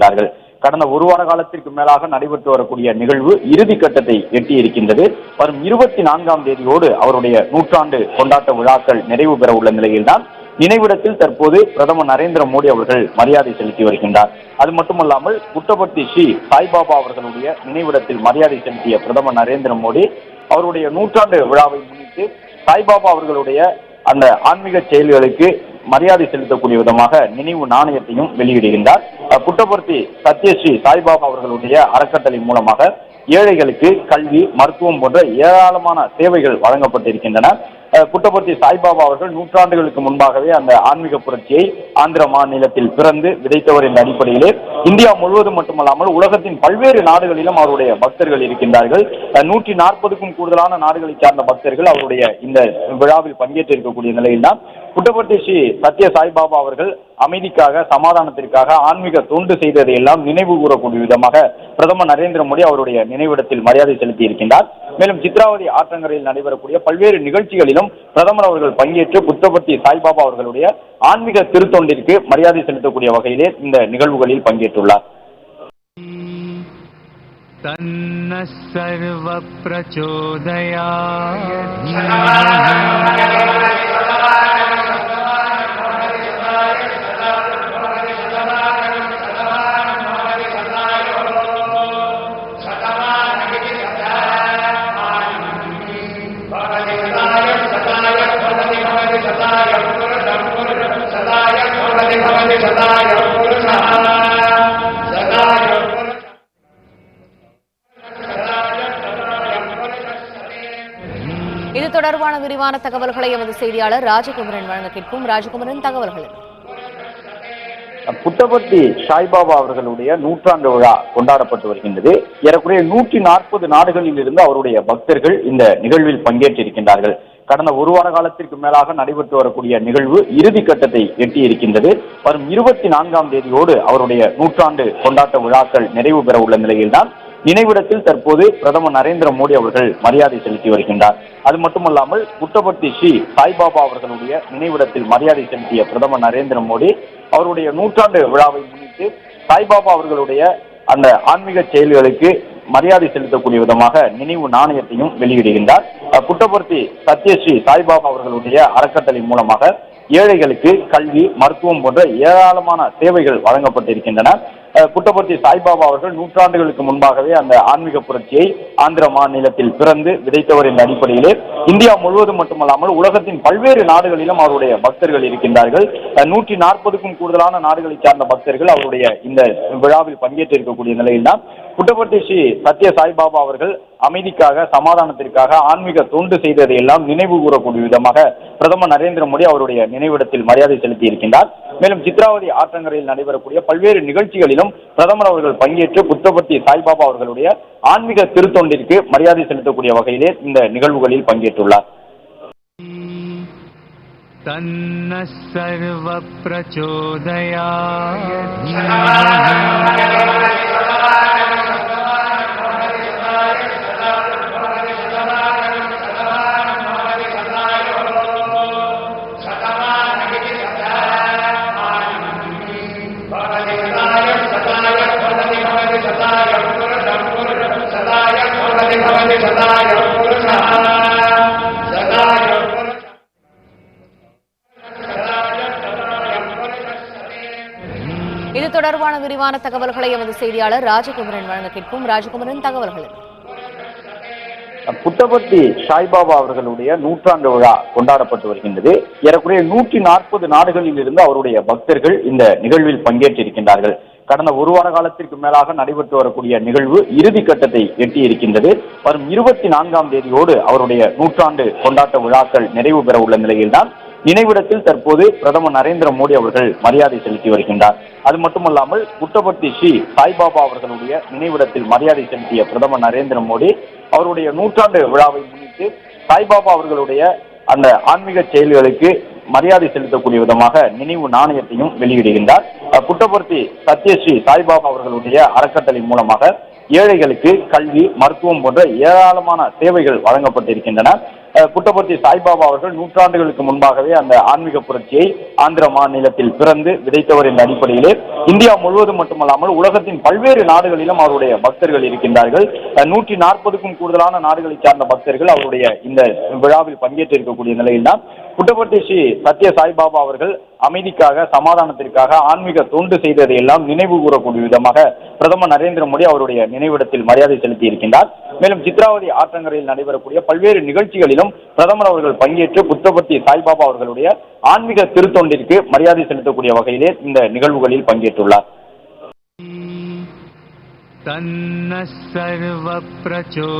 வருகின்றார்கள் கடந்த ஒரு வார காலத்திற்கு மேலாக நடைபெற்று வரக்கூடிய நிகழ்வு இறுதி கட்டத்தை எட்டியிருக்கின்றது. வரும் இருபத்தி நான்காம் தேதியோடு அவருடைய நூற்றாண்டு கொண்டாட்ட விழாக்கள் நிறைவு பெற உள்ள நிலையில்தான் நினைவிடத்தில் தற்போது பிரதமர் நரேந்திர மோடி அவர்கள் மரியாதை செலுத்தி வருகின்றார். அது மட்டுமல்லாமல் புட்டபர்த்தி ஸ்ரீ சாய்பாபா அவர்களுடைய நினைவிடத்தில் மரியாதை செலுத்திய பிரதமர் நரேந்திர மோடி அவருடைய நூற்றாண்டு விழாவை முன்னிட்டு சாய்பாபா அவர்களுடைய அந்த ஆன்மீக செயல்களுக்கு மரியாதை செலுத்தக்கூடிய விதமாக நினைவு நாணயத்தையும் வெளியிடுகின்றார். புட்டபர்த்தி சத்யஸ்ரீ சாய்பாபா அவர்களுடைய அறக்கட்டளை மூலமாக ஏழைகளுக்கு கல்வி மருத்துவம் போன்ற ஏராளமான சேவைகள் வழங்கப்பட்டிருக்கின்றன. புட்டபர்த்தி சாய்பாபா அவர்கள் நூற்றாண்டுகளுக்கு முன்பாகவே அந்த ஆன்மீக புரட்சியை ஆந்திர மாநிலத்தில் பிறந்து விதைத்தவர் என்ற அடிப்படையிலே இந்தியா முழுவதும் மட்டுமல்லாமல் உலகத்தின் பல்வேறு நாடுகளிலும் அவருடைய பக்தர்கள் இருக்கின்றார்கள். நூற்றி நாற்பதுக்கும் கூடுதலான நாடுகளை சார்ந்த பக்தர்கள் அவருடைய இந்த விழாவில் பங்கேற்று இருக்கக்கூடிய நிலையில்தான் புட்டபர்த்தி ஸ்ரீ சத்ய சாய்பாபா அவர்கள் அமைதிக்காக சமாதானத்திற்காக ஆன்மீக தொண்டு செய்ததை எல்லாம் நினைவு கூறக்கூடிய விதமாக பிரதமர் நரேந்திர மோடி அவருடைய நினைவிடத்தில் மரியாதை செலுத்தி இருக்கின்றார் மேலும் சித்ராவதி ஆற்றங்கரையில் நடைபெறக்கூடிய பல்வேறு நிகழ்ச்சிகளிலும் நிகழ்ச்சியிலும் பிரதமர் அவர்கள் பங்கேற்று புத்தபர்த்தி சாய்பாபா அவர்களுடைய ஆன்மீக திருத்தொண்டிற்கு மரியாதை செலுத்தக்கூடிய வகையிலே இந்த நிகழ்வுகளில் பங்கேற்றுள்ளார். தன்ன சர்வ பிரச்சோதயா. இது தொடர்பான விரிவான தகவல்களை எமது செய்தியாளர் ராஜகுமரன் வழங்க கேட்கும். ராஜகுமரன் தகவல்கள் புட்டபர்த்தி சாய்பாபா அவர்களுடைய நூற்றாண்டு விழா கொண்டாடப்பட்டு வருகின்றது. ஏறக்குறைய நூற்றி நாற்பது நாடுகளில் இருந்து அவருடைய பக்தர்கள் இந்த நிகழ்வில் பங்கேற்றிருக்கின்றார்கள். கடந்த ஒரு வார காலத்திற்கு மேலாக நடைபெற்று வரக்கூடிய நிகழ்வு இறுதி கட்டத்தை எட்டி இருக்கின்றது வரும் இருபத்தி நான்காம் தேதியோடு அவருடைய நூற்றாண்டு கொண்டாட்ட விழாக்கள் நிறைவு பெற உள்ள நிலையில்தான் நினைவிடத்தில் தற்போது பிரதமர் நரேந்திர மோடி அவர்கள் மரியாதை செலுத்தி வருகின்றார். அது மட்டுமல்லாமல் புட்டபர்த்தி ஸ்ரீ சாய்பாபா அவர்களுடைய நினைவிடத்தில் மரியாதை செலுத்திய பிரதமர் நரேந்திர மோடி அவருடைய நூற்றாண்டு விழாவை முன்னிட்டு சாய்பாபா அவர்களுடைய அந்த ஆன்மீக செயல்களுக்கு மரியாதை செலுத்தக்கூடிய விதமாக நினைவு நாணயத்தையும் வெளியிடுகின்றார். புட்டபர்த்தி சத்யஸ்ரீ சாய்பாபா அவர்களுடைய அறக்கட்டளை மூலமாக ஏழைகளுக்கு கல்வி மருத்துவம் போன்ற ஏராளமான சேவைகள் வழங்கப்பட்டிருக்கின்றன. புட்டபர்த்தி சாய்பாபா அவர்கள் நூற்றாண்டுகளுக்கு முன்பாகவே அந்த ஆன்மீக புரட்சியை ஆந்திர மாநிலத்தில் பிறந்து விதைத்தவர் என்ற அடிப்படையிலே இந்தியா முழுவதும் மட்டுமல்லாமல் உலகத்தின் பல்வேறு நாடுகளிலும் அவருடைய பக்தர்கள் இருக்கின்றார்கள். நூற்றி நாற்பதுக்கும் கூடுதலான நாடுகளை சார்ந்த பக்தர்கள் அவருடைய இந்த விழாவில் பங்கேற்று இருக்கக்கூடிய நிலையில்தான் புட்டபர்த்தி ஸ்ரீ சத்ய சாய்பாபா அவர்கள் அமைதிக்காக சமாதானத்திற்காக ஆன்மீக தொண்டு செய்ததை எல்லாம் நினைவு கூறக்கூடிய விதமாக பிரதமர் நரேந்திர மோடி அவருடைய நினைவிடத்தில் மரியாதை செலுத்தி இருக்கின்றார். மேலும் சித்ராவதி ஆற்றங்கரையில் நடைபெறக்கூடிய பல்வேறு நிகழ்ச்சிகளிலும் பிரதமர் அவர்கள் பங்கேற்று புத்தபர்த்தி சாய்பாபா அவர்களுடைய ஆன்மீக திருத்தொண்டிற்கு மரியாதை செலுத்தக்கூடிய வகையிலே இந்த நிகழ்வுகளில் பங்கேற்றுள்ளார் तन्नः सर्वप्रचोदयात् இது தொடர்பான விரிவான தகவல்களை எமது செய்தியாளர் ராஜகுமரன் வழங்க கேட்கும் ராஜகுமரன் தகவல்கள். புட்டபர்த்தி சாய்பாபா அவர்களுடைய நூற்றாண்டு விழா கொண்டாடப்பட்டு வருகின்றது. ஏறக்குறைய நூற்றி நாற்பது நாடுகளில் இருந்து அவருடைய பக்தர்கள் இந்த நிகழ்வில் பங்கேற்றிருக்கின்றார்கள். கடந்த ஒரு வார காலத்திற்கு மேலாக நடைபெற்று வரக்கூடிய நிகழ்வு இறுதி கட்டத்தை எட்டி இருக்கின்றது வரும் இருபத்தி நான்காம் தேதியோடு அவருடைய நூற்றாண்டு கொண்டாட்ட விழாக்கள் நிறைவு பெற உள்ள நிலையில்தான் நினைவிடத்தில் தற்போது பிரதமர் நரேந்திர மோடி அவர்கள் மரியாதை செலுத்தி வருகின்றார். அது மட்டுமல்லாமல் புட்டபர்த்தி ஸ்ரீ சாய்பாபா அவர்களுடைய நினைவிடத்தில் மரியாதை செலுத்திய பிரதமர் நரேந்திர மோடி அவருடைய நூற்றாண்டு விழாவை முன்னிட்டு சாய்பாபா அவர்களுடைய அந்த ஆன்மீக செயல்களுக்கு மரியாதை செலுத்தக்கூடிய விதமாக நினைவு நாணயத்தையும் வெளியிடுகின்றார். புட்டபர்த்தி சத்யஸ்ரீ சாய்பாபா அவர்களுடைய அறக்கட்டளை மூலமாக ஏழைகளுக்கு கல்வி மருத்துவம் போன்ற ஏராளமான சேவைகள் வழங்கப்பட்டிருக்கின்றன. புட்டபர்த்தி சாய்பாபா அவர்கள் நூற்றாண்டுகளுக்கு முன்பாகவே அந்த ஆன்மீக புரட்சியை ஆந்திர மாநிலத்தில் பிறந்து விதைத்தவர் என்ற அடிப்படையிலே இந்தியா முழுவதும் மட்டுமல்லாமல் உலகத்தின் பல்வேறு நாடுகளிலும் அவருடைய பக்தர்கள் இருக்கின்றார்கள். நூற்றி நாற்பதுக்கும் கூடுதலான நாடுகளை சார்ந்த பக்தர்கள் அவருடைய இந்த விழாவில் பங்கேற்று இருக்கக்கூடிய நிலையில்தான் புட்டபர்த்தி ஸ்ரீ சத்ய சாய்பாபா அவர்கள் அமைதிக்காக சமாதானத்திற்காக ஆன்மீக தொண்டு செய்ததை எல்லாம் நினைவு கூறக்கூடிய விதமாக பிரதமர் நரேந்திர மோடி அவருடைய நினைவிடத்தில் மரியாதை செலுத்தி இருக்கின்றார் மேலும் சித்ராவதி ஆற்றங்கரையில் நடைபெறக்கூடிய பல்வேறு நிகழ்ச்சிகளிலும் பிரதமர் அவர்கள் பங்கேற்று புத்தபர்த்தி சாய்பாபா அவர்களுடைய ஆன்மீக திருத்தொண்டிற்கு மரியாதை செலுத்தக்கூடிய வகையிலே இந்த நிகழ்வுகளில் பங்கேற்றுள்ளார் तन्नः सर्वप्रचोदयात्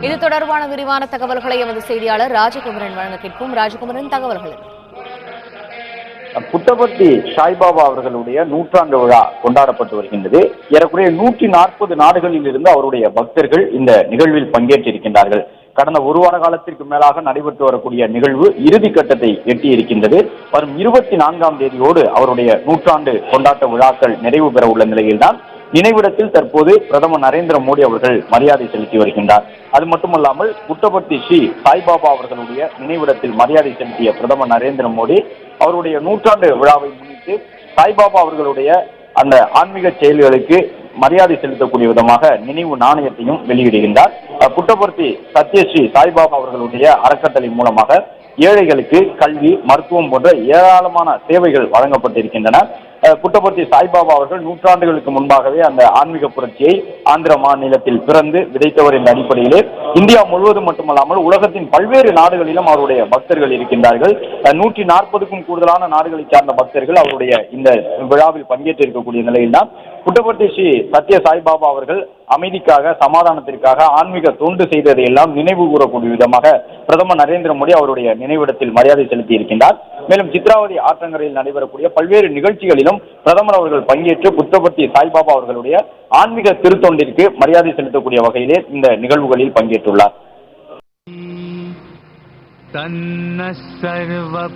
இது தொடர்பான விரிவான தகவல்களை எமது செய்தியாளர் ராஜகுமரன் வழங்க கேட்போம் ராஜகுமரன் தகவல்கள் புட்டபர்த்தி சாய்பாபா அவர்களுடைய நூற்றாண்டு விழா கொண்டாடப்பட்டு வருகின்றது. ஏறக்குறைய நூற்றி நாற்பது நாடுகளில் இருந்து அவருடைய பக்தர்கள் இந்த நிகழ்வில் பங்கேற்றிருக்கின்றார்கள். கடந்த ஒரு வார காலத்திற்கு மேலாக நடைபெற்று வரக்கூடிய நிகழ்வு இறுதி கட்டத்தை எட்டி இருக்கின்றது வரும் இருபத்தி நான்காம் தேதியோடு அவருடைய நூற்றாண்டு கொண்டாட்ட விழாக்கள் நிறைவு பெற உள்ள நிலையில்தான் நினைவிடத்தில் தற்போது பிரதமர் நரேந்திர மோடி அவர்கள் மரியாதை செலுத்தி வருகின்றார். அது மட்டுமல்லாமல் புட்டபர்த்தி ஸ்ரீ சாய்பாபா அவர்களுடைய நினைவிடத்தில் மரியாதை செலுத்திய பிரதமர் நரேந்திர மோடி அவருடைய நூற்றாண்டு விழாவை முன்னிட்டு சாய்பாபா அவர்களுடைய அந்த ஆன்மீக செயல்களுக்கு மரியாதை செலுத்தக்கூடிய விதமாக நினைவு நாணயத்தையும் வெளியிடுகின்றார். புட்டபர்த்தி சத்யஸ்ரீ சாய்பாபா அவர்களுடைய அறக்கட்டளை மூலமாக ஏழைகளுக்கு கல்வி மருத்துவம் போன்ற ஏராளமான சேவைகள் வழங்கப்பட்டிருக்கின்றன. புட்டபர்த்தி சாய்பாபா அவர்கள் நூற்றாண்டுகளுக்கு முன்பாகவே அந்த ஆன்மீக புரட்சியை ஆந்திர மாநிலத்தில் பிறந்து விதைத்தவர் என்ற அடிப்படையிலே இந்தியா முழுவதும் மட்டுமல்லாமல் உலகத்தின் பல்வேறு நாடுகளிலும் அவருடைய பக்தர்கள் இருக்கின்றார்கள். நூற்றி நாற்பதுக்கும் கூடுதலான நாடுகளை சார்ந்த பக்தர்கள் அவருடைய இந்த விழாவில் பங்கேற்று இருக்கக்கூடிய நிலையில்தான் புட்டபர்த்தி ஸ்ரீ சத்ய சாய்பாபா அவர்கள் அமைதிக்காக சமாதானத்திற்காக ஆன்மீக தொண்டு செய்ததை எல்லாம் நினைவு கூறக்கூடிய விதமாக பிரதமர் நரேந்திர மோடி அவருடைய நினைவிடத்தில் மரியாதை செலுத்தி இருக்கின்றார். மேலும் சித்ராவதி ஆற்றங்கரையில் நடைபெறக்கூடிய பல்வேறு நிகழ்ச்சிகளிலும் பிரதமர் அவர்கள் பங்கேற்று புத்தபர்த்தி சாய்பாபா அவர்களுடைய ஆன்மீக திருத்தொண்டிற்கு மரியாதை செலுத்தக்கூடிய வகையிலே இந்த நிகழ்வுகளில் பங்கேற்றுள்ளார் तन्नः सर्वप्रचोदयात्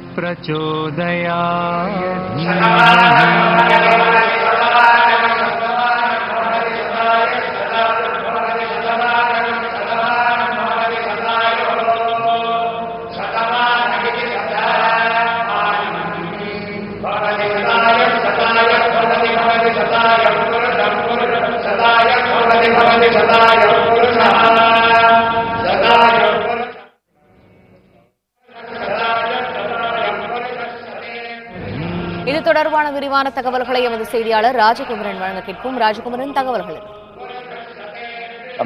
இது தொடர்பான விரிவான தகவல்களை எமது செய்தியாளர் ராஜகுமரன் வழங்க கேட்போம் ராஜகுமரன் தகவல்கள்.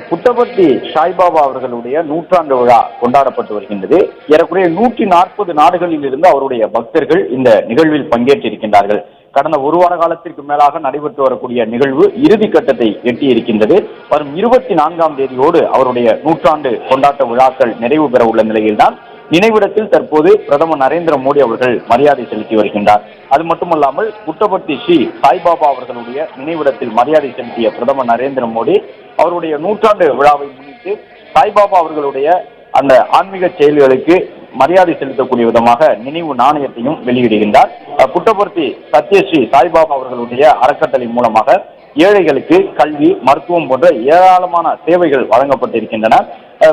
புட்டபர்த்தி சாய்பாபா அவர்களுடைய நூற்றாண்டு விழா கொண்டாடப்பட்டு வருகின்றது. ஏறக்குறைய நூற்றி நாற்பது நாடுகளில் இருந்து அவருடைய பக்தர்கள் இந்த நிகழ்வில் பங்கேற்றிருக்கின்றார்கள். கடந்த ஒரு வார காலத்திற்கு மேலாக நடைபெற்று வரக்கூடிய நிகழ்வு இறுதி கட்டத்தை எட்டி இருக்கின்றது வரும் இருபத்தி நான்காம் தேதியோடு அவருடைய நூற்றாண்டு கொண்டாட்ட விழாக்கள் நிறைவு பெற உள்ள நிலையில்தான் நினைவிடத்தில் தற்போது பிரதமர் நரேந்திர மோடி அவர்கள் மரியாதை செலுத்தி வருகின்றார். அது மட்டுமல்லாமல் புட்டபர்த்தி ஸ்ரீ சாய்பாபா அவர்களுடைய நினைவிடத்தில் மரியாதை செலுத்திய பிரதமர் நரேந்திர மோடி அவருடைய நூற்றாண்டு விழாவை முன்னிட்டு சாய்பாபா அவர்களுடைய அந்த ஆன்மீக செயல்களுக்கு மரியாதை செலுத்தக்கூடிய விதமாக நினைவு நாணயத்தையும் வெளியிடுகின்றார். அஹ் புட்டபர்த்தி சத்யஸ்ரீ சாய்பாபா அவர்களுடைய அறக்கட்டளை மூலமாக ஏழைகளுக்கு கல்வி மருத்துவம் போன்ற ஏராளமான சேவைகள் வழங்கப்பட்டிருக்கின்றன.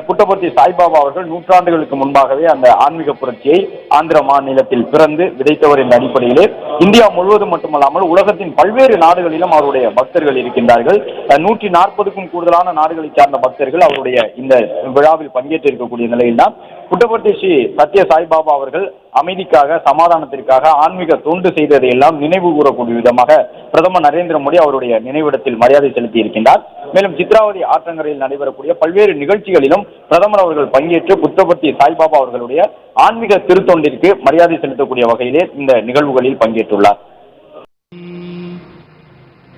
புட்டபர்த்தி சாய்பாபா அவர்கள் நூற்றாண்டுகளுக்கு முன்பாகவே அந்த ஆன்மீக புரட்சியை ஆந்திர மாநிலத்தில் பிறந்து விதைத்தவர் என்ற அடிப்படையிலே இந்தியா முழுவதும் மட்டுமல்லாமல் உலகத்தின் பல்வேறு நாடுகளிலும் அவருடைய பக்தர்கள் இருக்கின்றார்கள். நூற்றி நாற்பதுக்கும் கூடுதலான நாடுகளை சார்ந்த பக்தர்கள் அவருடைய இந்த விழாவில் பங்கேற்றிருக்கக்கூடிய நிலையில்தான் புட்டபர்த்தி ஸ்ரீ சத்ய சாய்பாபா அவர்கள் அமைதிக்காக சமாதானத்திற்காக ஆன்மீக தொண்டு செய்ததை எல்லாம் நினைவு கூறக்கூடிய விதமாக பிரதமர் நரேந்திர மோடி அவருடைய நினைவிடத்தில் மரியாதை செலுத்தி இருக்கின்றார். மேலும் சித்ராவதி ஆற்றங்கரையில் நடைபெறக்கூடிய பல்வேறு நிகழ்ச்சிகளிலும் பிரதமர் அவர்கள் பங்கேற்று புத்தபர்த்தி சாய்பாபா அவர்களுடைய ஆன்மீக திருத்தொண்டிற்கு மரியாதை செலுத்தக்கூடிய வகையிலே இந்த நிகழ்வுகளில் பங்கேற்றுள்ளார்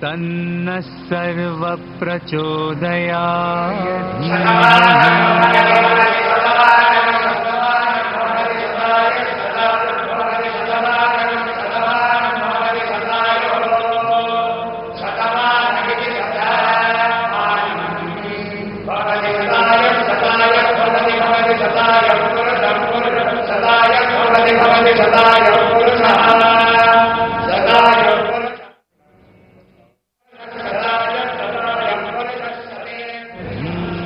तन्नः सर्वप्रचोदयात्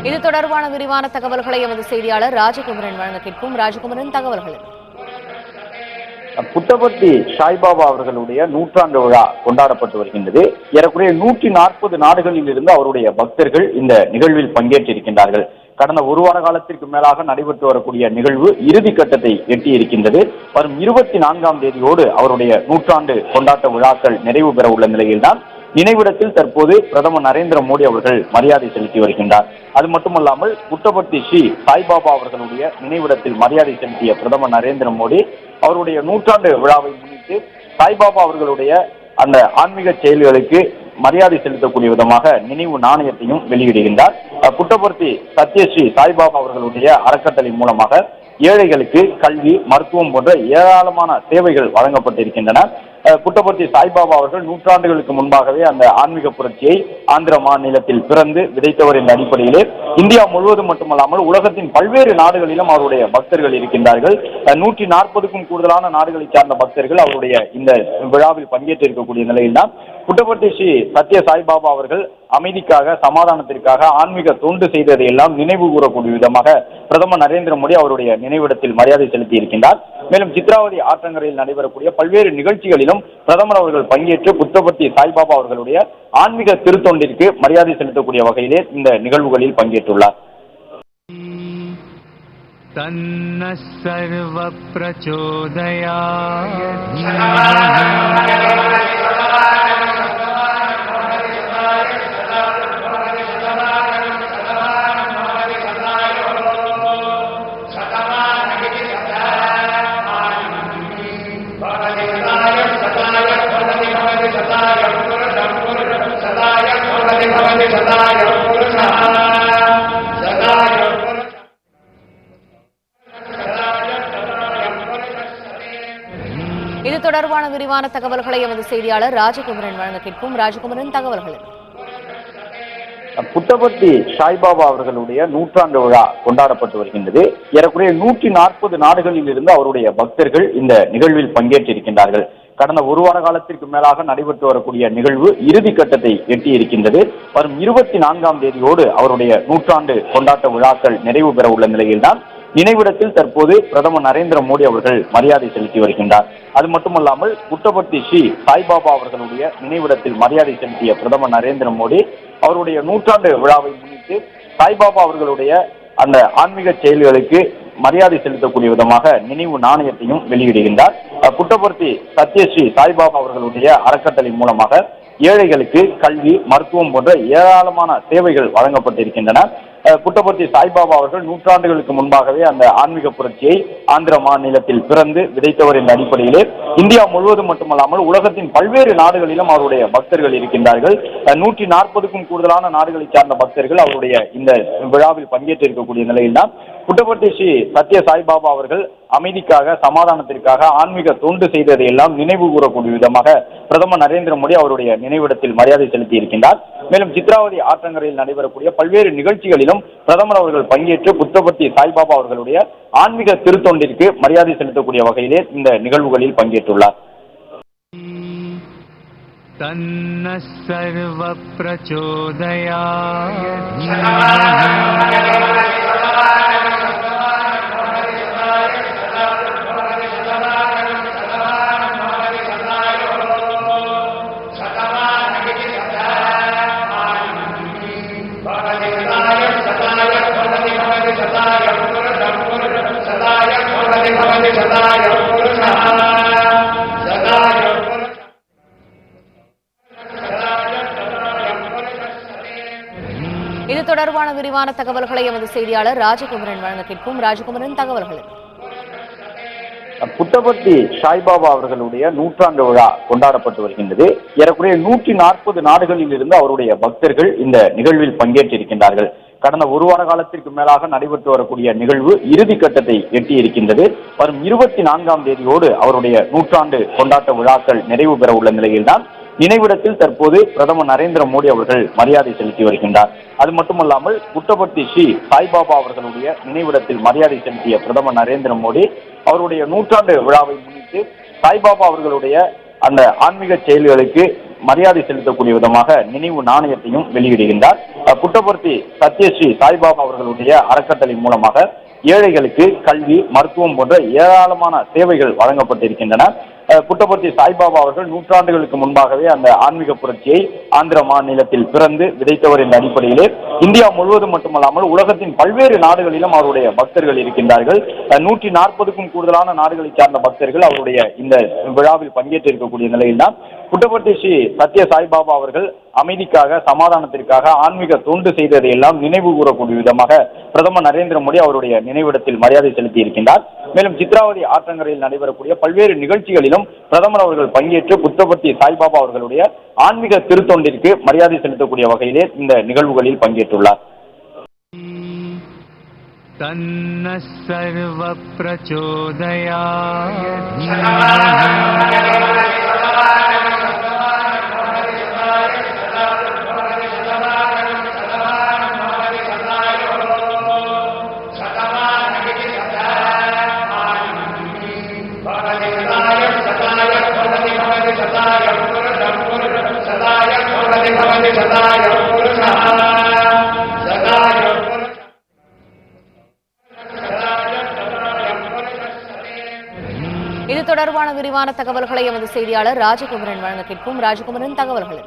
இது தொடர்பான விரிவான தகவல்களை எமது செய்தியாளர் ராஜகுமரன் வழங்க கேட்போம் ராஜகுமரன் தகவல்கள் புட்டபர்த்தி சாய்பாபா அவர்களுடைய நூற்றாண்டு விழா கொண்டாடப்பட்டு வருகின்றது. ஏறக்குறைய நூற்றி நாற்பது நாடுகளில் இருந்து அவருடைய பக்தர்கள் இந்த நிகழ்வில் பங்கேற்றிருக்கின்றார்கள். கடந்த ஒரு வார காலத்திற்கு மேலாக நடைபெற்று வரக்கூடிய நிகழ்வு இறுதி கட்டத்தை எட்டி இருக்கின்றது வரும் இருபத்தி நான்காம் தேதியோடு அவருடைய நூற்றாண்டு கொண்டாட்ட விழாக்கள் நிறைவு பெற உள்ள நிலையில்தான் நினைவிடத்தில் தற்போது பிரதமர் நரேந்திர மோடி அவர்கள் மரியாதை செலுத்தி வருகின்றார். அது மட்டுமல்லாமல் புட்டபர்த்தி ஸ்ரீ சாய்பாபா அவர்களுடைய நினைவிடத்தில் மரியாதை செலுத்திய பிரதமர் நரேந்திர மோடி அவருடைய நூற்றாண்டு விழாவை முன்னிட்டு சாய்பாபா அவர்களுடைய அந்த ஆன்மீக செயல்களுக்கு மரியாதை செலுத்தக்கூடிய விதமாக நினைவு நாணயத்தையும் வெளியிடுகின்றார். புட்டபர்த்தி சத்யஸ்ரீ சாய்பாபா அவர்களுடைய அறக்கட்டளை மூலமாக ஏழைகளுக்கு கல்வி மருத்துவம் போன்ற ஏராளமான சேவைகள் வழங்கப்பட்டிருக்கின்றன. புட்டபர்த்தி சாய்பாபா அவர்கள் நூற்றாண்டுகளுக்கு முன்பாகவே அந்த ஆன்மீக புரட்சியை ஆந்திர மாநிலத்தில் பிறந்து விதைத்தவர் என்ற அடிப்படையிலே இந்தியா முழுவதும் மட்டுமல்லாமல் உலகத்தின் பல்வேறு நாடுகளிலும் அவருடைய பக்தர்கள் இருக்கின்றார்கள். நூற்றி நாற்பதுக்கும் கூடுதலான நாடுகளை சார்ந்த பக்தர்கள் அவருடைய இந்த விழாவில் பங்கேற்றிருக்கக்கூடிய நிலையில்தான் புட்டபர்த்தி ஸ்ரீ சத்ய சாய்பாபா அவர்கள் அமைதிக்காக சமாதானத்திற்காக ஆன்மீக தொண்டு செய்ததை எல்லாம் நினைவு கூறக்கூடிய விதமாக பிரதமர் நரேந்திர மோடி அவருடைய நினைவிடத்தில் மரியாதை செலுத்தி இருக்கின்றார். மேலும் சித்ராவதி ஆற்றங்கரையில் நடைபெறக்கூடிய பல்வேறு நிகழ்ச்சிகளிலும் பிரதமர் அவர்கள் பங்கேற்று புத்தபர்த்தி சாய்பாபா அவர்களுடைய ஆன்மீக திருத்தொண்டிற்கு மரியாதை செலுத்தக்கூடிய வகையிலே இந்த நிகழ்வுகளில் பங்கேற்றுள்ளார் तन्न सर्वप्रचोदयात् இது தொடர்பான விரிவான தகவல்களை எமது செய்தியாளர் ராஜகுமரன் வழங்க கேட்போம் ராஜகுமரன் தகவல்கள். புட்டபர்த்தி சாய்பாபா அவர்களுடைய நூற்றாண்டு விழா கொண்டாடப்பட்டு வருகின்றது. ஏறக்குறைய நூற்றி நாற்பது நாடுகளில் இருந்து அவருடைய பக்தர்கள் இந்த நிகழ்வில் பங்கேற்றிருக்கின்றார்கள். கடந்த ஒரு வார காலத்திற்கு மேலாக நடைபெற்று வரக்கூடிய நிகழ்வு இறுதி கட்டத்தை எட்டி இருக்கின்றது வரும் இருபத்தி நான்காம் தேதியோடு அவருடைய நூற்றாண்டு கொண்டாட்ட விழாக்கள் நிறைவு பெற உள்ள நிலையில்தான் நினைவிடத்தில் தற்போது பிரதமர் நரேந்திர மோடி அவர்கள் மரியாதை செலுத்தி வருகின்றார். அது மட்டுமல்லாமல் புட்டபர்த்தி ஸ்ரீ சாய்பாபா அவர்களுடைய நினைவிடத்தில் மரியாதை செலுத்திய பிரதமர் நரேந்திர மோடி அவருடைய நூற்றாண்டு விழாவை முன்னிட்டு சாய்பாபா அவர்களுடைய அந்த ஆன்மீக செயல்களுக்கு மரியாதை செலுத்தக்கூடிய விதமாக நினைவு நாணயத்தையும் வெளியிடுகின்றார். புட்டபர்த்தி சத்யஸ்ரீ சாய்பாபா அவர்களுடைய அறக்கட்டளை மூலமாக ஏழைகளுக்கு கல்வி மருத்துவம் போன்ற ஏராளமான சேவைகள் வழங்கப்பட்டிருக்கின்றன. புட்டபர்த்தி சாய்பாபா அவர்கள் நூற்றாண்டுகளுக்கு முன்பாகவே அந்த ஆன்மீக புரட்சியை ஆந்திர மாநிலத்தில் பிறந்து விதைத்தவர் என்ற அடிப்படையிலே இந்தியா முழுவதும் மட்டுமல்லாமல் உலகத்தின் பல்வேறு நாடுகளிலும் அவருடைய பக்தர்கள் இருக்கின்றார்கள். நூற்றி நாற்பதுக்கும் கூடுதலான நாடுகளை சார்ந்த பக்தர்கள் அவருடைய இந்த விழாவில் பங்கேற்றிருக்கக்கூடிய நிலையில்தான் புட்டபர்த்தி ஸ்ரீ சத்ய சாய்பாபா அவர்கள் அமைதிக்காக சமாதானத்திற்காக ஆன்மீக தொண்டு செய்ததை எல்லாம் நினைவு கூறக்கூடிய விதமாக பிரதமர் நரேந்திர மோடி அவருடைய நினைவிடத்தில் மரியாதை செலுத்தி இருக்கின்றார். மேலும் சித்ராவதி ஆற்றங்கரையில் நடைபெறக்கூடிய பல்வேறு நிகழ்ச்சிகளிலும் பிரதமர் அவர்கள் பங்கேற்று புத்தபர்த்தி சாய்பாபா அவர்களுடைய ஆன்மீக திருத்தொண்டிற்கு மரியாதை செலுத்தக்கூடிய வகையிலே இந்த நிகழ்வுகளில் பங்கேற்றுள்ளார் तन्न सर्वप्रचोदयात् தொடர்பான விரிவான தகவல்களை எமது செய்தியாளர் ராஜகுமரன் வழங்க கேட்போம். ராஜகுமரன் தகவல்கள். புட்டபர்த்தி சாய்பாபா அவர்களுடைய நூற்றாண்டு விழா கொண்டாடப்பட்டு வருகின்றது. ஏறக்குறைய நூற்றி நாற்பது நாடுகளில் இருந்து அவருடைய பக்தர்கள் இந்த நிகழ்வில் பங்கேற்றிருக்கின்றார்கள். கடந்த ஒரு வார காலத்திற்கு மேலாக நடைபெற்று வரக்கூடிய நிகழ்வு இறுதி கட்டத்தை எட்டியிருக்கின்றது. வரும் இருபத்தி நான்காம் தேதியோடு அவருடைய நூற்றாண்டு கொண்டாட்ட விழாக்கள் நிறைவு பெற உள்ள நிலையில்தான் நினைவிடத்தில் தற்போது பிரதமர் நரேந்திர மோடி அவர்கள் மரியாதை செலுத்தி வருகின்றார். அது மட்டுமல்லாமல் புட்டபர்த்தி ஸ்ரீ சாய்பாபா அவர்களுடைய நினைவிடத்தில் மரியாதை செலுத்திய பிரதமர் நரேந்திர மோடி அவருடைய நூற்றாண்டு விழாவை முன்னிட்டு சாய்பாபா அவர்களுடைய அந்த ஆன்மீக செயல்களுக்கு மரியாதை செலுத்தக்கூடிய விதமாக நினைவு நாணயத்தையும் வெளியிடுகின்றார். அஹ் புட்டபர்த்தி சத்யஸ்ரீ சாய்பாபா அவர்களுடைய அறக்கட்டளை மூலமாக ஏழைகளுக்கு கல்வி மருத்துவம் போன்ற ஏராளமான சேவைகள் வழங்கப்பட்டிருக்கின்றன. புட்டபர்த்தி சாய்பாபா அவர்கள் நூற்றாண்டுகளுக்கு முன்பாகவே அந்த ஆன்மீக புரட்சியை ஆந்திர மாநிலத்தில் பிறந்து விதைத்தவரின் அடிப்படையிலே இந்தியா முழுவதும் மட்டுமல்லாமல் உலகத்தின் பல்வேறு நாடுகளிலும் அவருடைய பக்தர்கள் இருக்கின்றார்கள். நூற்றி நாற்பதுக்கும் கூடுதலான நாடுகளை சார்ந்த பக்தர்கள் அவருடைய இந்த விழாவில் பங்கேற்று இருக்கக்கூடிய நிலையில்தான் புட்டபர்த்தி ஸ்ரீ சத்ய சாய்பாபா அவர்கள் அமைதிக்காக சமாதானத்திற்காக ஆன்மீக தொண்டு செய்ததை எல்லாம் நினைவு கூறக்கூடிய விதமாக பிரதமர் நரேந்திர மோடி அவருடைய நினைவிடத்தில் மரியாதை செலுத்தி இருக்கின்றார் மேலும் சித்ராவதி ஆற்றங்கரையில் நடைபெறக்கூடிய பல்வேறு நிகழ்ச்சிகளிலும் பிரதமர் அவர்கள் பங்கேற்று புத்தபர்த்தி சாய்பாபா அவர்களுடைய ஆன்மீக திருத்தொண்டிற்கு மரியாதை செலுத்தக்கூடிய வகையிலே இந்த நிகழ்வுகளில் பங்கேற்றுள்ளார் तन्नः सर्वप्रचोदयात् இது தொடர்பான விரிவான தகவல்களை எமது செய்தியாளர் ராஜகுமரன் வழங்க கேட்போம். ராஜகுமரன் தகவல்கள்.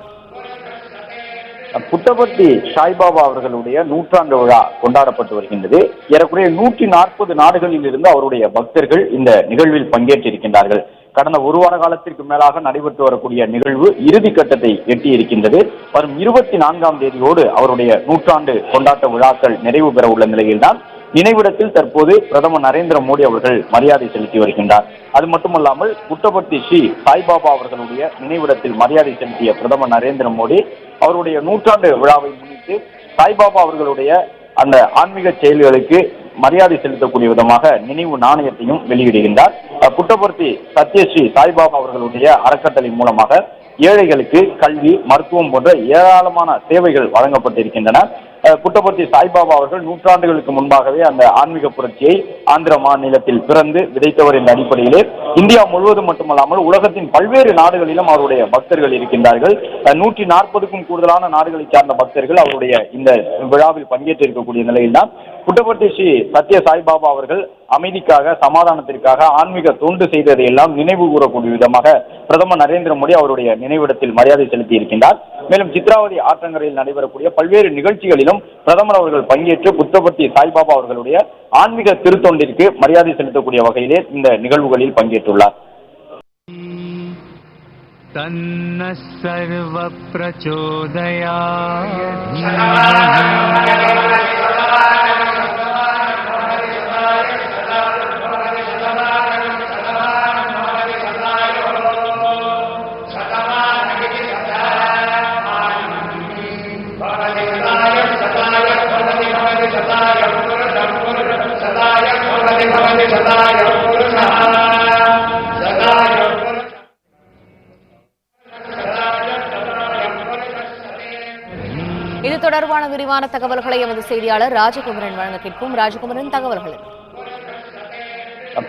புட்டபர்த்தி சாய்பாபா அவர்களுடைய நூற்றாண்டு விழா கொண்டாடப்பட்டு வருகின்றது. ஏறக்குறைய நூற்றி நாற்பது நாடுகளில் இருந்து அவருடைய பக்தர்கள் இந்த நிகழ்வில் பங்கேற்றிருக்கின்றார்கள். கடந்த ஒரு வார காலத்திற்கு மேலாக நடைபெற்று வரக்கூடிய நிகழ்வு இறுதி கட்டத்தை எட்டி இருக்கின்றது வரும் இருபத்தி நான்காம் தேதியோடு அவருடைய நூற்றாண்டு கொண்டாட்ட விழாக்கள் நிறைவு பெற உள்ள நிலையில்தான் நினைவிடத்தில் தற்போது பிரதமர் நரேந்திர மோடி அவர்கள் மரியாதை செலுத்தி வருகின்றார். அது மட்டுமல்லாமல் புட்டபர்த்தி ஸ்ரீ சாய்பாபா அவர்களுடைய நினைவிடத்தில் மரியாதை செலுத்திய பிரதமர் நரேந்திர மோடி அவருடைய நூற்றாண்டு விழாவை முன்னிட்டு சாய்பாபா அவர்களுடைய அந்த ஆன்மீக செயல்களுக்கு மரியாதை செலுத்தக்கூடிய விதமாக நினைவு நாணயத்தையும் வெளியிடுகின்றார். புட்டபர்த்தி சத்யஸ்ரீ சாய்பாபா அவர்களுடைய அறக்கட்டளை மூலமாக ஏழைகளுக்கு கல்வி மருத்துவம் போன்ற ஏராளமான சேவைகள் வழங்கப்பட்டிருக்கின்றன. அஹ் புட்டபர்த்தி சாய்பாபா அவர்கள் நூற்றாண்டுகளுக்கு முன்பாகவே அந்த ஆன்மீக புரட்சியை ஆந்திர மாநிலத்தில் பிறந்து விதைத்தவர் என்ற அடிப்படையிலே இந்தியா முழுவதும் மட்டுமல்லாமல் உலகத்தின் பல்வேறு நாடுகளிலும் அவருடைய பக்தர்கள் இருக்கின்றார்கள். நூற்றி நாற்பதுக்கும் கூடுதலான நாடுகளை சார்ந்த பக்தர்கள் அவருடைய இந்த விழாவில் பங்கேற்று இருக்கக்கூடிய நிலையில்தான் புட்டபர்த்தி ஸ்ரீ சத்ய சாய்பாபா அவர்கள் அமைதிக்காக சமாதானத்திற்காக ஆன்மீக தொண்டு செய்ததை எல்லாம் நினைவு கூறக்கூடிய விதமாக பிரதமர் நரேந்திர மோடி அவருடைய நினைவிடத்தில் மரியாதை செலுத்தி இருக்கின்றார் மேலும் சித்ராவதி ஆற்றங்கரையில் நடைபெறக்கூடிய பல்வேறு நிகழ்ச்சிகளிலும் பிரதமர் அவர்கள் பங்கேற்று புத்தபர்த்தி சாய்பாபா அவர்களுடைய ஆன்மீக திருத்தொண்டிற்கு மரியாதை செலுத்தக்கூடிய வகையிலே இந்த நிகழ்வுகளில் பங்கேற்றுள்ளார் तन्नः सर्वप्रचोदयात् விரிவான தகவல்களை எமது செய்தியாளர் ராஜகுமரன் வழங்க கேட்போம். ராஜகுமரன் தகவல்கள்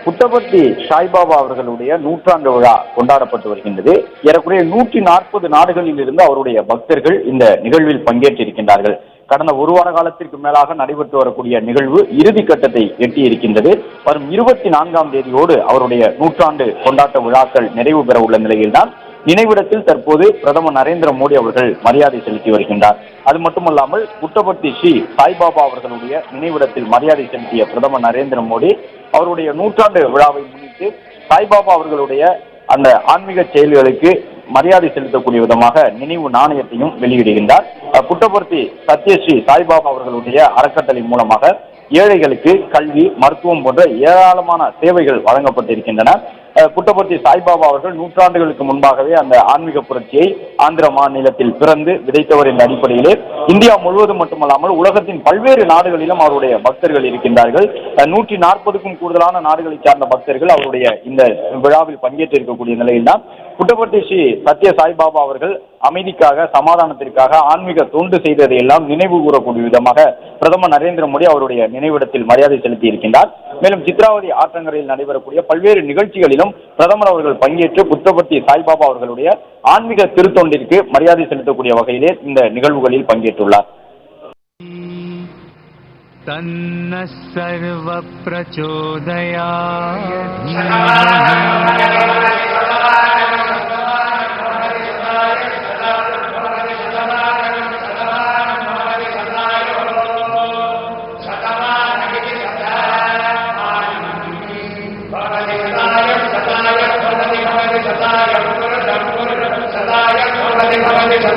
புட்டபர்த்தி சாய்பாபா அவர்களுடைய நூற்றாண்டு விழா கொண்டாடப்பட்டு வருகின்றது. ஏறக்குறைய நூற்றி நாற்பது நாடுகளில் இருந்து அவருடைய பக்தர்கள் இந்த நிகழ்வில் பங்கேற்றிருக்கின்றார்கள். கடந்த ஒரு வார காலத்திற்கு மேலாக நடைபெற்று வரக்கூடிய நிகழ்வு இறுதி கட்டத்தை எட்டியிருக்கின்றது. வரும் இருபத்தி நான்காம் தேதியோடு அவருடைய நூற்றாண்டு கொண்டாட்ட விழாக்கள் நிறைவு பெற உள்ள நிலையில்தான் நினைவிடத்தில் தற்போது பிரதமர் நரேந்திர மோடி அவர்கள் மரியாதை செலுத்தி வருகின்றார். அது மட்டுமல்லாமல் புட்டபர்த்தி ஸ்ரீ சாய்பாபா அவர்களுடைய நினைவிடத்தில் மரியாதை செலுத்திய பிரதமர் நரேந்திர மோடி அவருடைய நூற்றாண்டு விழாவை முன்னிட்டு சாய்பாபா அவர்களுடைய அந்த ஆன்மீக செயல்களுக்கு மரியாதை செலுத்தக்கூடிய விதமாக நினைவு நாணயத்தையும் வெளியிடுகின்றார். அஹ் புட்டபர்த்தி சத்யஸ்ரீ சாய்பாபா அவர்களுடைய அறக்கட்டளை மூலமாக ஏழைகளுக்கு கல்வி மருத்துவம் போன்ற ஏராளமான சேவைகள் வழங்கப்பட்டிருக்கின்றன. புட்டபர்த்தி சாய்பாபா அவர்கள் நூற்றாண்டுகளுக்கு முன்பாகவே அந்த ஆன்மீக புரட்சியை ஆந்திர மாநிலத்தில் பிறந்து விதைத்தவர் என்ற அடிப்படையிலே இந்தியா முழுவதும் மட்டுமல்லாமல் உலகத்தின் பல்வேறு நாடுகளிலும் அவருடைய பக்தர்கள் இருக்கின்றார்கள். நூற்றி நாற்பதுக்கும் கூடுதலான நாடுகளை சார்ந்த பக்தர்கள் அவருடைய இந்த விழாவில் பங்கேற்று இருக்கக்கூடிய நிலையில்தான் புட்டபர்த்தி ஸ்ரீ சத்ய சாய்பாபா அவர்கள் அமைதிக்காக சமாதானத்திற்காக ஆன்மீக தொண்டு செய்ததை எல்லாம் நினைவு கூறக்கூடிய விதமாக பிரதமர் நரேந்திர மோடி அவருடைய நினைவிடத்தில் மரியாதை செலுத்தி இருக்கின்றார். மேலும் சித்ராவதி ஆற்றங்கரையில் நடைபெறக்கூடிய பல்வேறு நிகழ்ச்சிகளிலும் நிகழ்ச்சியிலும் பிரதமர் அவர்கள் பங்கேற்று புத்தபர்த்தி சாய்பாபா அவர்களுடைய ஆன்மீக திருத்தொண்டிற்கு மரியாதை செலுத்தக்கூடிய வகையிலே இந்த நிகழ்வுகளில் பங்கேற்றுள்ளார். தன்ன சர்வ பிரச்சோதயா. இது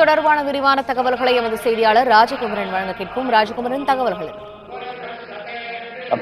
தொடர்பான விரிவான தகவல்களை எமது செய்தியாளர் ராஜகுமரன் வழங்க கேட்கும் ராஜகுமரன் தகவல்கள்.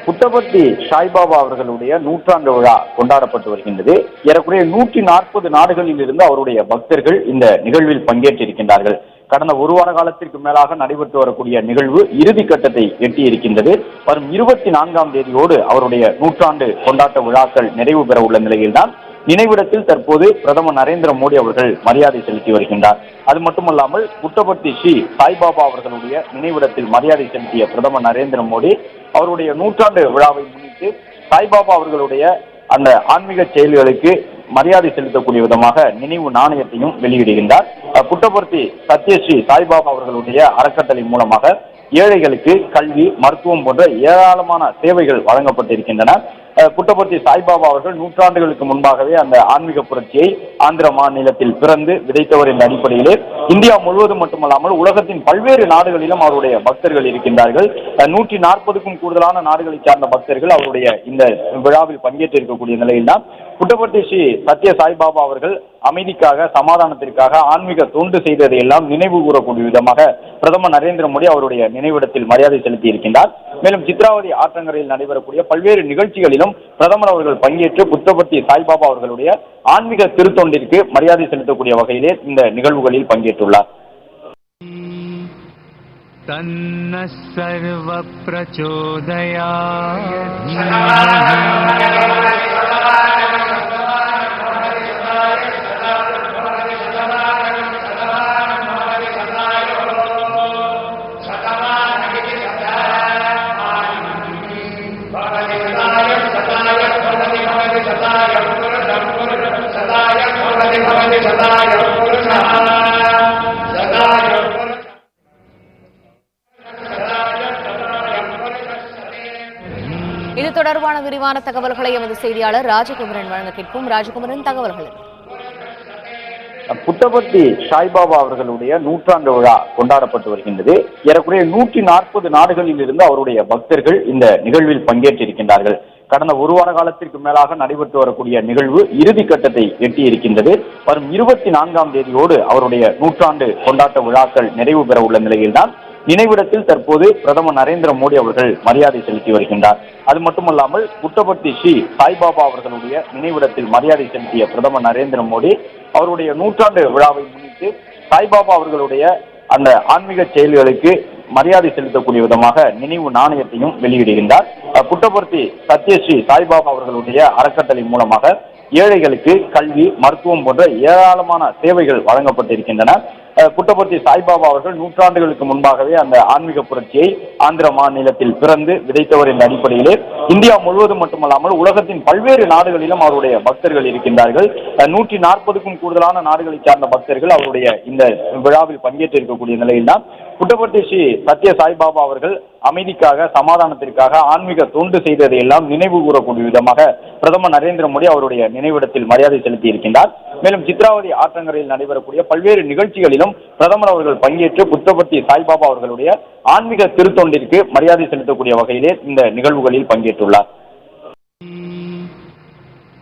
புட்டபர்த்தி சாய்பாபா அவர்களுடைய நூற்றாண்டு விழா கொண்டாடப்பட்டு வருகின்றது. ஏறக்குறைய நூற்றி நாற்பது நாடுகளில் இருந்து அவருடைய பக்தர்கள் இந்த நிகழ்வில் பங்கேற்றிருக்கின்றார்கள். கடந்த ஒரு வார காலத்திற்கு மேலாக நடைபெற்று வரக்கூடிய நிகழ்வு இறுதி கட்டத்தை எட்டி இருக்கின்றது வரும் இருபத்தி நான்காம் தேதியோடு அவருடைய நூற்றாண்டு கொண்டாட்ட விழாக்கள் நிறைவு பெற உள்ள நிலையில்தான் நினைவிடத்தில் தற்போது பிரதமர் நரேந்திர மோடி அவர்கள் மரியாதை செலுத்தி வருகின்றார். அது மட்டுமல்லாமல் புட்டபர்த்தி ஸ்ரீ சாய்பாபா அவர்களுடைய நினைவிடத்தில் மரியாதை செலுத்திய பிரதமர் நரேந்திர மோடி அவருடைய நூற்றாண்டு விழாவை முன்னிட்டு சாய்பாபா அவர்களுடைய அந்த ஆன்மீக செயல்களுக்கு மரியாதை செலுத்தக்கூடிய விதமாக நினைவு நாணயத்தையும் வெளியிடுகின்றார். புட்டபர்த்தி சத்யஸ்ரீ சாய்பாபா அவர்களுடைய அறக்கட்டளை மூலமாக ஏழைகளுக்கு கல்வி மருத்துவம் போன்ற ஏராளமான சேவைகள் வழங்கப்பட்டிருக்கின்றன. புட்டபர்த்தி சாய்பாபா அவர்கள் நூற்றாண்டுகளுக்கு முன்பாகவே அந்த ஆன்மீக புரட்சியை ஆந்திர மாநிலத்தில் பிறந்து விதைத்தவர் என்ற அடிப்படையிலே இந்தியா முழுவதும் மட்டுமல்லாமல் உலகத்தின் பல்வேறு நாடுகளிலும் அவருடைய பக்தர்கள் இருக்கின்றார்கள். நூற்றி நாற்பதுக்கும் கூடுதலான நாடுகளை சார்ந்த பக்தர்கள் அவருடைய இந்த விழாவில் பங்கேற்று இருக்கக்கூடிய நிலையில்தான் புட்டபர்த்தி ஸ்ரீ சத்ய சாய்பாபா அவர்கள் அமைதிக்காக சமாதானத்திற்காக ஆன்மீக தொண்டு செய்ததை எல்லாம் நினைவு கூறக்கூடிய விதமாக பிரதமர் நரேந்திர மோடி அவருடைய நினைவிடத்தில் மரியாதை செலுத்தி இருக்கின்றார் மேலும் சித்ராவதி ஆற்றங்கரையில் நடைபெறக்கூடிய பல்வேறு நிகழ்ச்சிகளிலும் பிரதமர் அவர்கள் பங்கேற்று புத்தபர்த்தி சாய்பாபா அவர்களுடைய ஆன்மீக திருத்தொண்டிற்கு மரியாதை செலுத்தக்கூடிய வகையிலே இந்த நிகழ்வுகளில் பங்கேற்றுள்ளார் तन्नः सर्वप्रचोदयात् விரிவான தகவல்களை எமது செய்தியாளர் ராஜகுமரன் வழங்க கேட்போம். ராஜகுமரன் தகவல்கள் புட்டபர்த்தி சாய்பாபா அவர்களுடைய நூற்றாண்டு விழா கொண்டாடப்பட்டு வருகின்றது. ஏறக்குறைய நூற்றி நாற்பது நாடுகளில் இருந்து அவருடைய பக்தர்கள் இந்த நிகழ்வில் பங்கேற்றிருக்கின்றார்கள். கடந்த ஒரு வார காலத்திற்கு மேலாக நடைபெற்று வரக்கூடிய நிகழ்வு இறுதி கட்டத்தை எட்டி இருக்கின்றது வரும் இருபத்தி நான்காம் தேதியோடு அவருடைய நூற்றாண்டு கொண்டாட்ட விழாக்கள் நிறைவு பெற உள்ள நிலையில்தான் நினைவிடத்தில் தற்போது பிரதமர் நரேந்திர மோடி அவர்கள் மரியாதை செலுத்தி வருகின்றார். அது மட்டுமல்லாமல் புட்டபர்த்தி ஸ்ரீ சாய்பாபா அவர்களுடைய நினைவிடத்தில் மரியாதை செலுத்திய பிரதமர் நரேந்திர மோடி அவருடைய நூற்றாண்டு விழாவை முன்னிட்டு சாய்பாபா அவர்களுடைய அந்த ஆன்மீக செயல்களுக்கு மரியாதை செலுத்தக்கூடிய விதமாக நினைவு நாணயத்தையும் வெளியிடுகின்றார். அஹ் புட்டபர்த்தி சத்யஸ்ரீ சாய்பாபா அவர்களுடைய அறக்கட்டளை மூலமாக ஏழைகளுக்கு கல்வி மருத்துவம் போன்ற ஏராளமான சேவைகள் வழங்கப்பட்டிருக்கின்றன. புட்டபர்த்தி சாய்பாபா அவர்கள் நூற்றாண்டுகளுக்கு முன்பாகவே அந்த ஆன்மீக புரட்சியை ஆந்திர மாநிலத்தில் பிறந்து விதைத்தவர் என்ற அடிப்படையிலே இந்தியா முழுவதும் மட்டுமல்லாமல் உலகத்தின் பல்வேறு நாடுகளிலும் அவருடைய பக்தர்கள் இருக்கின்றார்கள். நூற்றி நாற்பதுக்கும் கூடுதலான நாடுகளை சார்ந்த பக்தர்கள் அவருடைய இந்த விழாவில் பங்கேற்று இருக்கக்கூடிய நிலையில்தான் புட்டபர்த்தி ஸ்ரீ சத்ய சாய்பாபா அவர்கள் அமைதிக்காக சமாதானத்திற்காக ஆன்மீக தொண்டு செய்ததை எல்லாம் நினைவு கூறக்கூடிய விதமாக பிரதமர் நரேந்திர மோடி அவருடைய நினைவிடத்தில் மரியாதை செலுத்தி இருக்கின்றார் மேலும் சித்ராவதி ஆற்றங்கரையில் நடைபெறக்கூடிய பல்வேறு நிகழ்ச்சிகளிலும் நிகழ்ச்சியிலும் பிரதமர் அவர்கள் பங்கேற்று புத்தபத்தி சாய்பாபா அவர்களுடைய ஆன்மீக திருத்தொண்டிற்கு மரியாதை செலுத்தக்கூடிய வகையிலே இந்த நிகழ்வுகளில் பங்கேற்றுள்ளார்.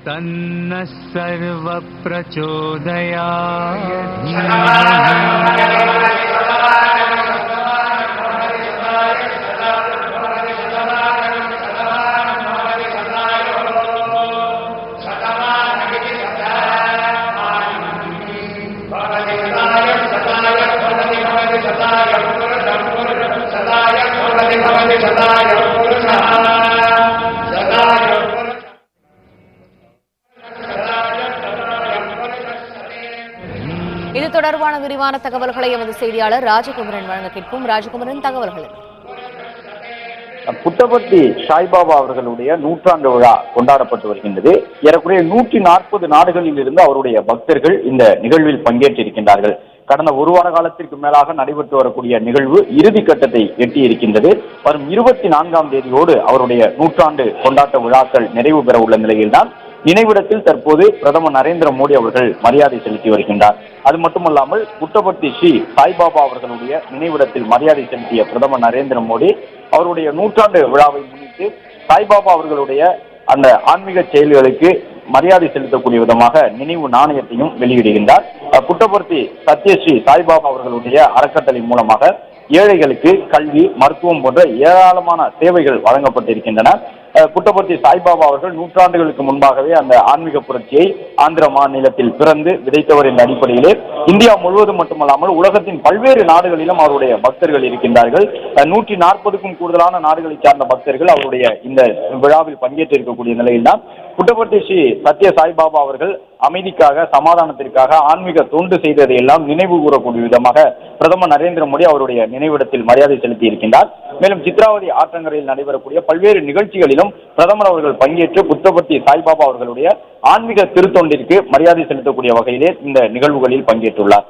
தன்ன சர்வ பிரச்சோதயா. இது தொடர்பான விரிவான தகவல்களை எமது செய்தியாளர் ராஜகுமரன் வழங்க கேட்போம். ராஜகுமரன் தகவல்கள். புட்டபர்த்தி சாய்பாபா அவர்களுடைய நூற்றாண்டு விழா கொண்டாடப்பட்டு வருகின்றது. ஏறக்குறைய நூற்றி நாற்பது நாடுகளில் இருந்து அவருடைய பக்தர்கள் இந்த நிகழ்வில் பங்கேற்றிருக்கின்றார்கள். கடந்த ஒரு வார காலத்திற்கு மேலாக நடைபெற்று வரக்கூடிய நிகழ்வு இறுதி கட்டத்தை எட்டியிருக்கின்றது. வரும் இருபத்தி நான்காம் தேதியோடு அவருடைய நூற்றாண்டு கொண்டாட்ட விழாக்கள் நிறைவு பெற உள்ள நிலையில்தான் நினைவிடத்தில் தற்போது பிரதமர் நரேந்திர மோடி அவர்கள் மரியாதை செலுத்தி வருகின்றார். அது மட்டுமல்லாமல் புட்டபர்த்தி ஸ்ரீ சாய்பாபா அவர்களுடைய நினைவிடத்தில் மரியாதை செலுத்திய பிரதமர் நரேந்திர மோடி அவருடைய நூற்றாண்டு விழாவை முன்னிட்டு சாய்பாபா அவர்களுடைய அந்த ஆன்மீக செயல்களுக்கு மரியாதை செலுத்தக்கூடிய விதமாக நினைவு நாணயத்தையும் வெளியிடுகின்றார். அஹ் புட்டபர்த்தி சத்யஸ்ரீ சாய்பாபா அவர்களுடைய அறக்கட்டளை மூலமாக ஏழைகளுக்கு கல்வி மருத்துவம் போன்ற ஏராளமான சேவைகள் வழங்கப்பட்டிருக்கின்றன. புட்டபர்த்தி சாய்பாபா அவர்கள் நூற்றாண்டுகளுக்கு முன்பாகவே அந்த ஆன்மீக புரட்சியை ஆந்திர மாநிலத்தில் பிறந்து விதைத்தவர் என்ற அடிப்படையிலே இந்தியா முழுவதும் மட்டுமல்லாமல் உலகத்தின் பல்வேறு நாடுகளிலும் அவருடைய பக்தர்கள் இருக்கின்றார்கள். நூற்றி நாற்பதுக்கும் கூடுதலான நாடுகளை சார்ந்த பக்தர்கள் அவருடைய இந்த விழாவில் பங்கேற்று இருக்கக்கூடிய நிலையில்தான் புட்டபர்த்தி ஸ்ரீ சத்ய சாய்பாபா அவர்கள் அமைதிக்காக சமாதானத்திற்காக ஆன்மீக தொண்டு செய்ததை எல்லாம் நினைவு கூறக்கூடிய விதமாக பிரதமர் நரேந்திர மோடி அவருடைய நினைவிடத்தில் மரியாதை செலுத்தி இருக்கின்றார் மேலும் சித்ராவதி ஆற்றங்கரையில் நடைபெறக்கூடிய பல்வேறு நிகழ்ச்சிகளிலும் நிகழ்ச்சியிலும் பிரதமர் அவர்கள் பங்கேற்று புத்தபர்த்தி சாய்பாபா அவர்களுடைய ஆன்மீக திருத்தொண்டிற்கு மரியாதை செலுத்தக்கூடிய வகையிலே இந்த நிகழ்வுகளில் பங்கேற்றுள்ளார்.